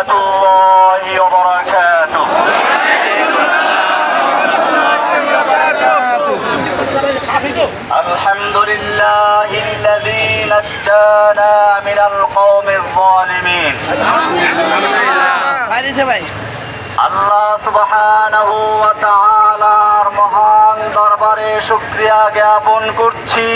ورحمة الله وبركاته الحمد لله الذي نجانا من القوم الظالمين বাইরেছে ভাই আল্লাহ সুবহানাহু ওয়া তাআলার মহান দরবারে শুকরিয়া জ্ঞাপন করছি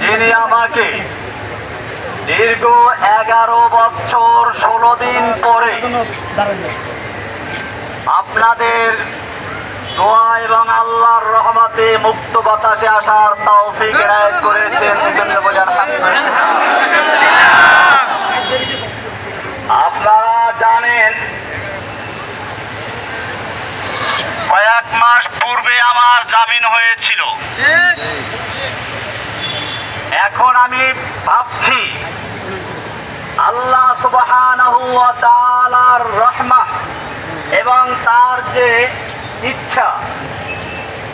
যিনি আমাকে দীর্ঘ এগারো বছর ষোলো দিন পরে আপনাদের দোয়া এবং আল্লাহর রহমতে মুক্ত বাতাসে আসার তৌফিক এনায়েত করেছেন আপনারা জানেন, কয়েক মাস পূর্বে আমার জামিন হয়েছিল। এখন আমি ভাবছি আল্লাহ সুবহানাহু ওয়া তাআলার রহমা এবং তার যে ইচ্ছা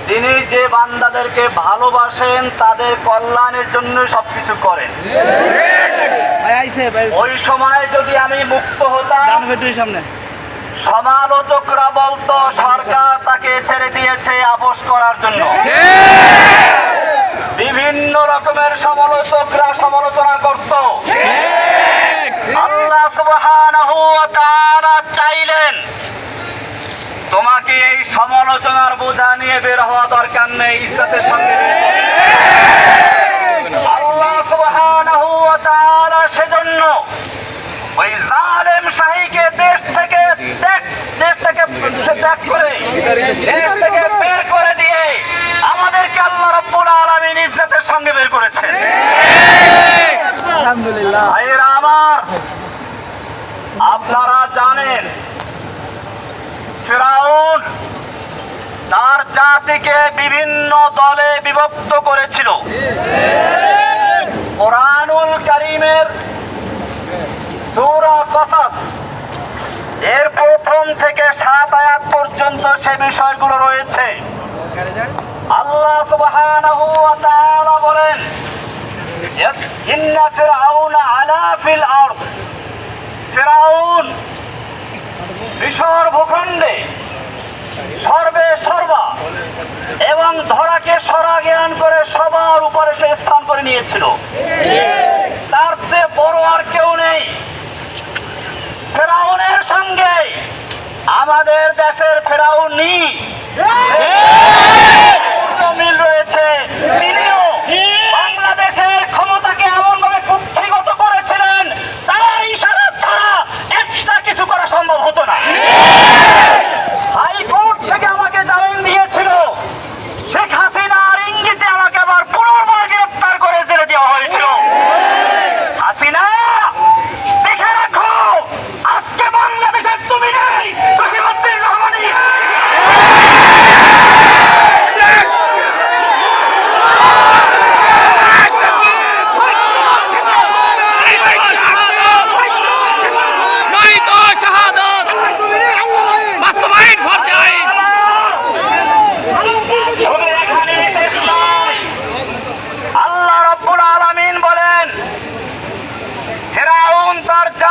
তিনি যে বান্দাদেরকে ভালোবাসেন তাদের কল্যাণের জন্য সবকিছু করেন। ভাই আইছে বাইরেছে ওই সময় যদি আমি মুক্ত হতাম সামনে। সমালোচকরা বলতো সরকার তাকে ছেড়ে দিয়েছে আপোষ করার জন্য। বিভিন্ন রকমের সমালোচকরা সমালোচনা করত আল্লাহ সুবহানাহু ওয়া তাআলা চাইলেন তোমাকে এই সমালোচনার বোঝা নিয়ে বের হওয়া দরকার নেই, ইজ্জতের সঙ্গে সেজন্য ওই জালেম শাহীকে দেশ থেকে দেশ থেকে ত্যাগ করে, দেশ থেকে বের করে দিয়ে আমাদেরকে আল্লাহ রাব্বুল আলামিন ইজ্জতের সঙ্গে বের করেছে আলহামদুলিল্লাহ ভাইয়েরা আমার আপনারা জানেন ফেরাউন তার জাতিকে বিভিন্ন দলে বিভক্ত করেছিল। কোরআনুল করিমের সৌরা কসাস, এর প্রথম থেকে সাত আয়াত পর্যন্ত সে বিষয়গুলো রয়েছে। আল্লাহ সুবহানাহু ওয়া তাআলা বলেন ইন্না ফিরআউন আলা ফিল আরদ। ফিরআউন মিশর ভূখণ্ডে সর্বে সর্বা। এবং ধরাকে সরা জ্ঞান করে সবার উপরে সে স্থান করে নিয়েছিল। তার চেয়ে বড় আর কেউ নেই। ফেরাউনের সঙ্গে আমাদের দেশের ফেরাউনি মিল রয়েছে তিনিও বাংলাদেশের ক্ষমতাকে এমন ভাবে কুক্ষিগত করেছিলেন তার ইশারা ছাড়া একটা কিছু করা সম্ভব হতো না হাইকোর্ট থেকে আমাকে জামিন দিয়েছিল শেখ হাসিনার ইঙ্গিতে আমাকে আবার পুনর্বার গ্রেফতার করে জেলে দেওয়া হয়েছিল হাসিনা দেখে রাখো আজকে বাংলাদেশের তুমি নেই জসিমুদ্দিন রহমানি নয়তো শাহাদত বাস্তবায়ন ফরজে আইন শুধু এখানেই শেষ নয়। আল্লাহ রব্বুল আলামিন বলেন ফেরাউন তার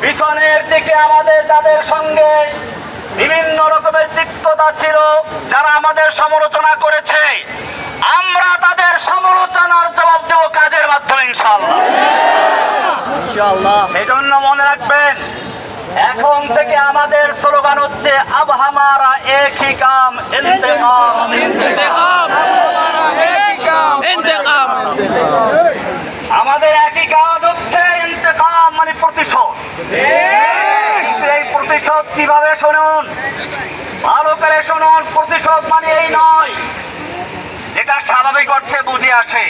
পিছনের দিকে আমাদের যাদের সঙ্গে বিভিন্ন রকমের তিক্ততা ছিল যারা আমাদের সমালোচনা করেছে। আমরা তাদের সমালোচনার জবাব দেব কাজের মাধ্যমে ইনশাল্লাহ সেই জন্য মনে রাখবেন এখন থেকে আমাদের স্লোগান হচ্ছে আব হামারা কাম হি কাম। ইন্তেকাম। কাম প্রতিশোধ কীভাবে শুনুন? ভালো করে শুনুন প্রতিশোধ মানে এই নয়। যেটা স্বাভাবিক অর্থে বুঝে আসে।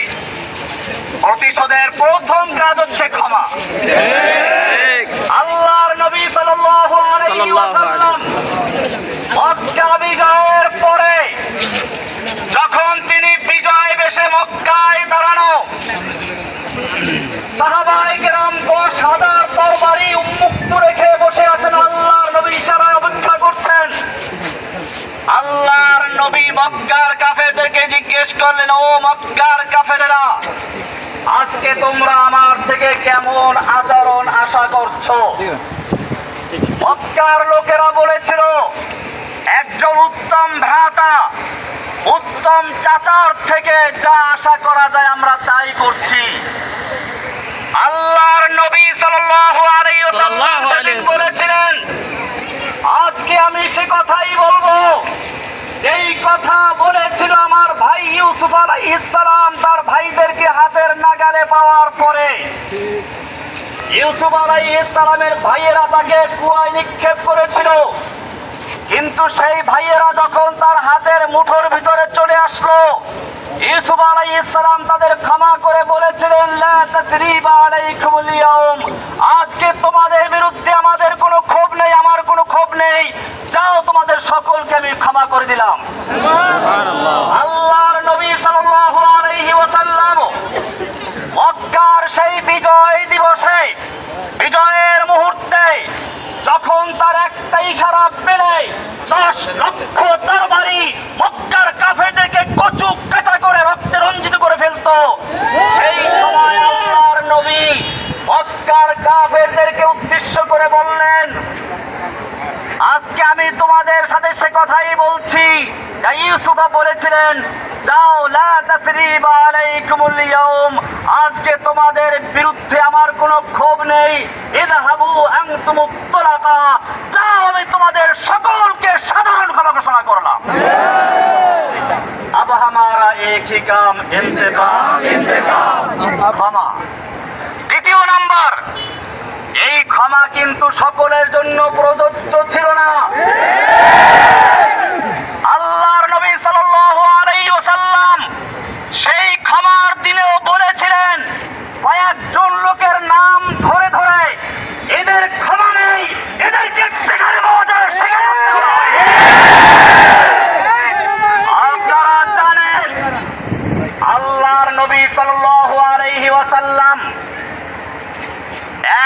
প্রতিশোধের প্রথম কাজ হচ্ছে ক্ষমা। আল্লাহর নবী ওয়াসাল্লাম মক্কা বিজয়ের পরে যখন তিনি বিজয় বেশে মক্কায় দাঁড়ানো কেরাম দশ হাজার তরবারি উন্মুক্ত রেখে বসে আছেন আল্লাহর নবী ইশারায় অপেক্ষা করছেন আল্লাহর নবী মক্কার কাফেরদেরকে জিজ্ঞেস করলেন ও মক্কার কাফেরেরা আজকে তোমরা আমার থেকে কেমন আচরণ আশা করছ মক্কার লোকেরা বলেছিল একজন উত্তম ভ্রাতা উত্তম চাচার থেকে যা আশা করা যায় আমরা তাই করছি আল্লাহর নবী সাল্লাল্লাহু আলাইহি ওয়াসাল্লাম। বলেছিলেন আজকে আমি সে কথাই বলব। যেই কথা বলেছিল আমার ভাই ইউসুফ আলাইহিস সালাম, তার ভাইদেরকে হাতের নাগালে পাওয়ার পরে। ইউসুফ আলাইহিস সালামের ভাইয়েরা তাকে কুয়ায় নিক্ষেপ করেছিল। কিন্তু সেই ভাইয়েরা যখন তার হাতের মুঠোর ভিতরে চলে আসলো, ইউসুফ আলাইহিস সালাম তাদের ক্ষমা করে বলেছিলেন আজকে তোমাদের বিরুদ্ধে আমাদের কোনো ক্ষোভ নেই নেই যাও তোমাদের সকলকে আমি ক্ষমা করে দিলাম। আল্লাহর নবী সাল্লাল্লাহু আলাইহি ওয়াসাল্লাম মক্কার সেই বিজয় দিবসে বিজয়ের মুহূর্তে যখন তার একটা ইশারা পেলে দশ লক্ষ তরবারি মক্কার কাফেরদেরকে কচু কাটা করে রক্তে রঞ্জিত করে ফেলতো। সেই সময় আল্লাহর নবী মক্কার কাফেরদেরকে উদ্দেশ্য করে বললেন তোমাদের সাথে সে কথাই বলছি যা ইউসুফা বলেছিলেন যাও লা তাসরিবা আলাইকুমুল ইয়াউম আজকে তোমাদের বিরুদ্ধে আমার কোনো ক্ষোভ নেই ইযহাবু আনতুম তুলাকা যাও আমি তোমাদের সকলকে সাধারণ ক্ষমা ঘোষণা করলাম अब हमारा एक ही काम इंतकाम इंतकाम ক্ষমা ক্ষমা কিন্তু সকলের জন্য প্রযোজ্য ছিল না আল্লাহর নবী সাল্লাল্লাহু আলাইহি ওয়াসাল্লাম সেই ক্ষমার দিনেও বলেছিলেন কয়েকজন লোকের নাম ধরে ধরে এদের ক্ষমা নেই এদেরকে যেখানে পাওয়া যায় সেখানে হত্যা করা হয়। আপনারা জানেন আল্লাহর নবী সাল্লাল্লাহু আলাইহি ওয়াসাল্লাম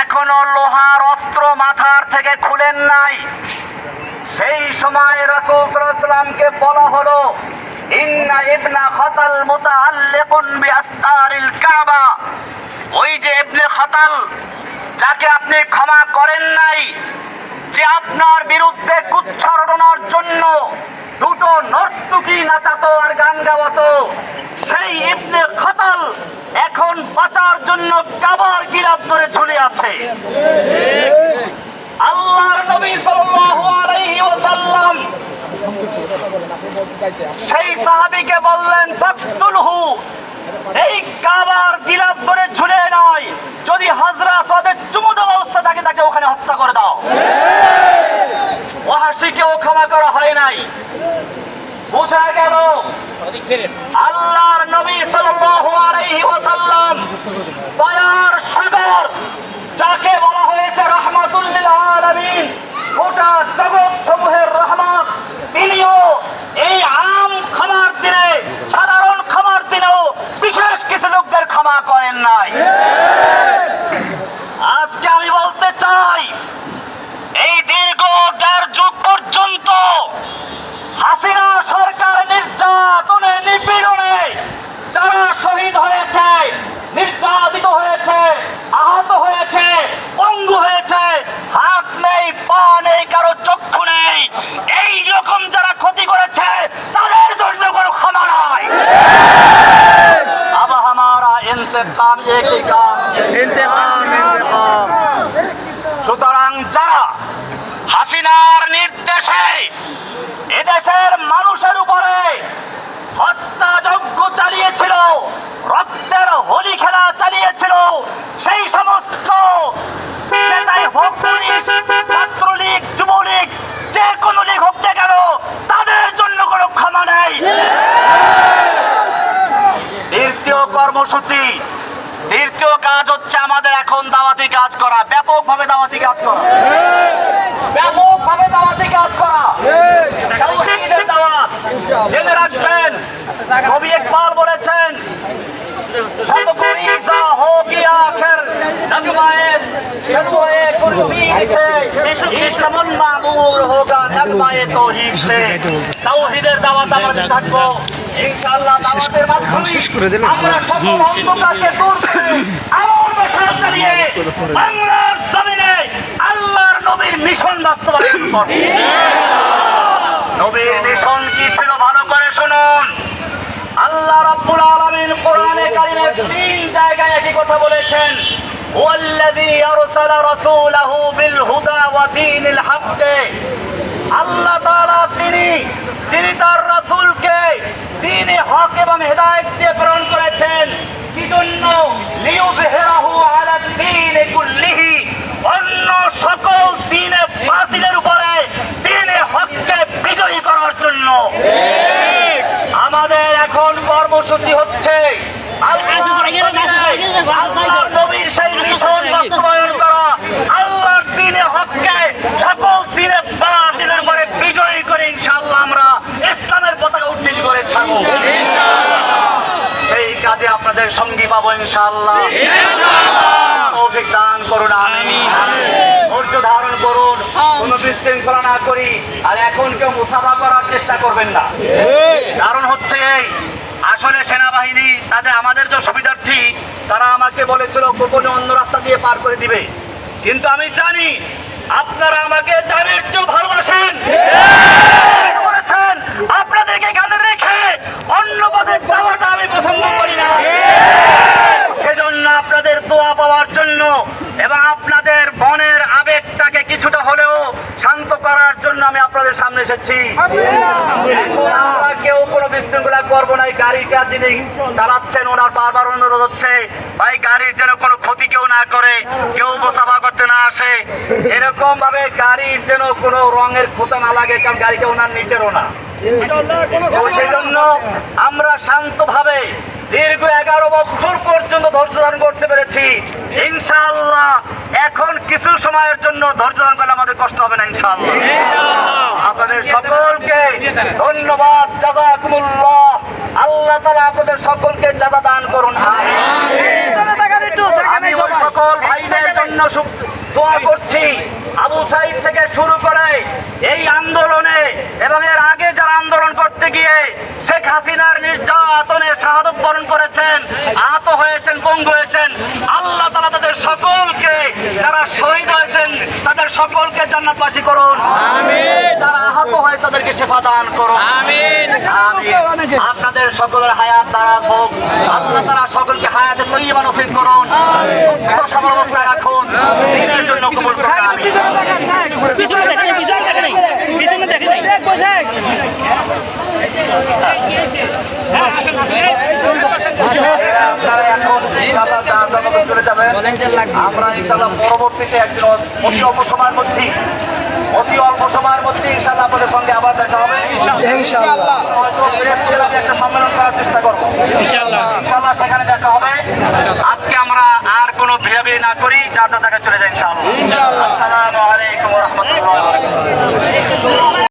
এখনও লোহার অস্ত্র মাথার খুলেন নাই। সেই সময় রাসূল বলা হলো, ইন্না ইবনা কাবা। ওই যে ইবনে যাকে আপনি ক্ষমা করেন নাই, যে আপনার বিরুদ্ধে জন্য দুটো নাচাতো আর গান গাওয়াতো, সেই ইবনে এখন বাঁচার জন্য কাবার গিরাপ ধরে ঝুলে আছে। আল্লাহর নবী সাল্লাল্লাহু আলাইহি ওয়াসাল্লাম সেই সাহাবীকে বললেন ফাকতুলহু। এই কাবার গিলাফ ধরে ঝুলে নয় যদি হাজরা সাদের চুমু দেওয়া অবস্থা থাকে তাকে ওখানে হত্যা করে দাও। ওহাসিকেও ক্ষমা করা হয় নাই। বোঝা গেল? আল্লাহর নবী সাল্লাল্লাহু আলাইহি ওয়াসাল্লাম দয়ার সাগর যাকে বলা হয়েছে রহমাতুল লিল আলামিন গোটা জগৎ সমূহের রহমত তিনিও এই আম ক্ষমার দিনে সাধারণ ক্ষমার দিনেও বিশেষ কিছু লোকদের ক্ষমা করেন নাই আজকে আমি বলতে চাই এই দীর্ঘ দেড় যুগ পর্যন্ত হাসিনা সরকার নির্যাতনে নিপীড়নে যারা শহীদ হয়েছে নির্যাতিত হয়েছে, আহত হয়েছে অঙ্গ হয়েছে। হাত নেই, পা নেই, কারও চক্ষু নেই। এই রকম যারা ক্ষতি করেছে, তাদের জন্য কোনো ক্ষমা নয় আবার আমারা কাম একই কাজ কর্মসূচি। দ্বিতীয় কাজ হচ্ছে আমাদের এখন দাওয়াতি কাজ করা। ব্যাপকভাবে দাওয়াতি কাজ করা। ব্যাপকভাবে দাওয়াতি কাজ করা। দাওয়াত। জেনে রাখবেন। কবি ইকবাল বলেছেন सब गुरीजा हो गया आखिर नगमाए शर्माए कुर्बीन से इश्क मन मामूर होगा नगमाए तौहीद से তাওহীদের দাওয়াত আমরা থাকবো ইনশাআল্লাহ দাওয়াতের মাধ্যমে শেষ করে দিলেন। আমরা সকল অন্ধকারকে দূর করে আমল বসার চালিয়ে বাংলার জমিনে আল্লাহর নবীর মিশন বাস্তবায়ন করব নবীর মিশন কি ছিল ভালো করে শুনুন আল্লাহ রাব্বুল আলামিন কোরআনে কারিমের তিন জায়গায় একই কথা বলেছেন। ওয়াল্লাযী আরসালা রাসূলাহু বিল হুদা ওয়া দীনিল হক আল্লাহ তাআলা তিনি, যিনি তার রাসূলকে দ্বীনে হক এবং হেদায়েত দিয়ে প্রেরণ করেছেন, কি জন্য? লিয়ুযহিরাহু আলা দ্বীনি কুল্লিহি, অন্য সকল দ্বীনে বাতিলের উপরে দ্বীনে হককে বিজয়ী করার জন্য আমাদের এখন কর্মসূচি হচ্ছে দিনে পরে বিজয়ী করে আমরা ইসলামের উত্তীর্ণ করে সেই কাজে আপনাদের সঙ্গী পাবো ইনশাআল্লাহ। তৌফিক দান করুন, আমিন। ধৈর্য ধারণ করুন, কোনো বিশৃঙ্খলা না করি। আর এখন কেউ মুসাফা করার চেষ্টা করবেন না। কারণ হচ্ছে এই আসলে সেনাবাহিনী তাদের আমাদের যে সুবিধার্থী তারা আমাকে বলেছিল গোপনে অন্য রাস্তা দিয়ে পার করে দিবে। কিন্তু আমি জানি আপনারা আমাকে জানের চেয়েও ভালোবাসেন। আপনাদেরকে এখানে রেখে অন্য পথে যাওয়াটা আমি পছন্দ করি না। সেজন্য আপনাদের দোয়া পাওয়ার জন্য এবং আপনাদের আপনাদের সামনে এসেছি। আমরা কেউ কোনো বিশৃঙ্খলা করব না, এই গাড়িটা যিনি চালাচ্ছেন, ওনার বারবার অনুরোধ হচ্ছে, ভাই, গাড়ির যেন কোনো ক্ষতি কেউ না করে, কেউ মোসাফা করতে না আসে। এরকম ভাবে গাড়ির যেন কোনো রঙের খোঁচা না লাগে, কারণ গাড়িটা ওনার নিচেরও না। সেজন্য আমরা শান্তভাবে দীর্ঘ এগারো বছর পর্যন্ত ধৈর্য করতে পেরেছি। ইনশাআল্লাহ এখন কিছু সময়ের জন্য ধৈর্য ধারণ করলে আমাদের কষ্ট হবে না ইনশাআল্লাহ। আপনাদের সকলকে ধন্যবাদ জাজাকুমুল্লাহ। আল্লাহ তাআলা আপনাদের সকলকে জাযা দান করুন। আমি সকল ভাইদের জন্য দোয়া করছি। আবু সাইদ থেকে শুরু করে এই আন্দোলনে এবং এর আগে যারা আন্দোলন করতে গিয়ে শেখ হাসিনার নির্যাতনে শাহাদত বরণ করেছেন আহত হয়েছেন পঙ্গু হয়েছেন আল্লাহ তালা তাদের সকলকে যারা শহীদ হয়েছেন তাদের সকলকে জান্নাতবাসী করুন। যারা আহত হয় তাদেরকে সেবা দান করুন। আমিন। আপনাদের সকলের হায়াত তারা হোক। আপনারা তারা সকলকে হায়াতে তৈরি মানসিক করুন। সুস্থ সবল অবস্থায় রাখুন। দিনের জন্য কবুল করুন। পিছনে দেখে পিছনে দেখে পিছনে দেখে নেই আপনারা এখন ইনশাআল্লাহ জাহান্নামে চলে যাবেন আমরা ইনশাআল্লাহ পরবর্তীতে একদিন অতি অল্প সময়ের অতি অল্প সময়ের মধ্যে ইনশাআল্লাহ আপনাদের সঙ্গে আবার দেখা হবে। ইনশাআল্লাহ। হয়তো আমি একটা সম্মেলন করার চেষ্টা করব। ইনশাআল্লাহ। সেখানে দেখা হবে। আজকে আমরা আর কোনো ভিড়াভিড়ি না করি যার যার জায়গায় চলে আসসালামু আলাইকুম ওয়া রাহমাতুল্লাহি